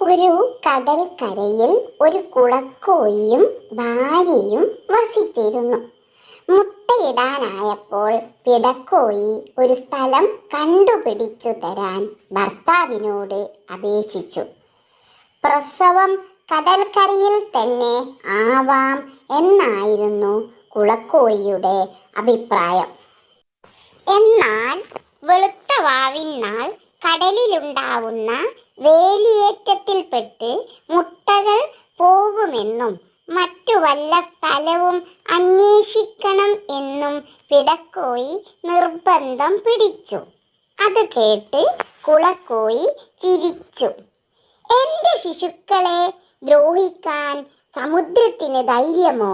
ഒരു കടൽക്കരയിൽ ഒരു കുളക്കോയിയും ഭാര്യയും വസിച്ചിരുന്നു. മുട്ടയിടാനായപ്പോൾ പിടക്കോയി ഒരു സ്ഥലം കണ്ടുപിടിച്ചു തരാൻ ഭർത്താവിനോട് അപേക്ഷിച്ചു. പ്രസവം കടൽക്കരയിൽ തന്നെ ആവാം എന്നായിരുന്നു കുളക്കോയിയുടെ അഭിപ്രായം. എന്നാൽ വെളുത്ത വാവിനാൾ കടലിലുണ്ടാവുന്ന വേലിയേറ്റത്തിൽപ്പെട്ട് മുട്ടകൾ പോകുമെന്നും മറ്റു വല്ല സ്ഥലവും അന്വേഷിക്കണം എന്നും പിടക്കോയി നിർബന്ധം പിടിച്ചു. അത് കേട്ട് കുളക്കോയി ചിരിച്ചു. എന്റെ ശിശുക്കളെ ദ്രോഹിക്കാൻ സമുദ്രത്തിന് ധൈര്യമോ?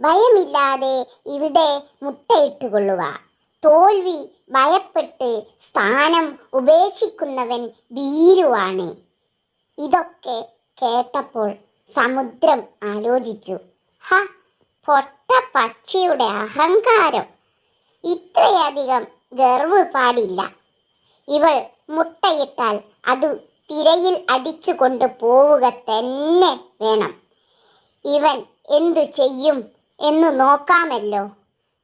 ഭയമില്ലാതെ ഇവിടെ മുട്ടയിട്ടുകൊള്ളുക തോൽവി ഭയപ്പെട്ട് സ്ഥാനം ഉപേക്ഷിക്കുന്നവൻ ഭീരുവാണ്. ഇതൊക്കെ കേട്ടപ്പോൾ സമുദ്രം ആലോചിച്ചു. ഹ പൊട്ട പക്ഷിയുടെ അഹങ്കാരം. ഇത്രയധികം ഗർവ് പാടില്ല ഇവൾ മുട്ടയിട്ടാൽ അത് തിരയിൽ അടിച്ചു കൊണ്ട് പോവുക തന്നെ വേണം. ഇവൻ എന്തു ചെയ്യും എന്ന് നോക്കാമല്ലോ.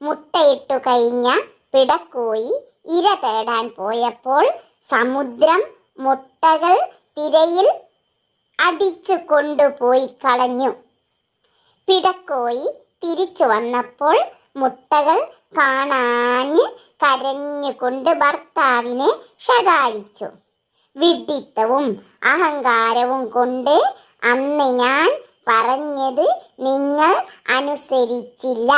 മുട്ടയിട്ടു കഴിഞ്ഞ പിടക്കോയി ഇര തേടാൻ പോയപ്പോൾ സമുദ്രം മുട്ടകൾ തിരയിൽ അടിച്ചു കൊണ്ടുപോയി കളഞ്ഞു. പിടക്കോയി തിരിച്ചു വന്നപ്പോൾ മുട്ടകൾ കാണാഞ്ഞ് കരഞ്ഞുകൊണ്ട് ഭർത്താവിനെ ശകാരിച്ചു. വിഡിത്തവും അഹങ്കാരവും കൊണ്ട് അന്ന് ഞാൻ പറഞ്ഞത് നിങ്ങൾ അനുസരിച്ചില്ല.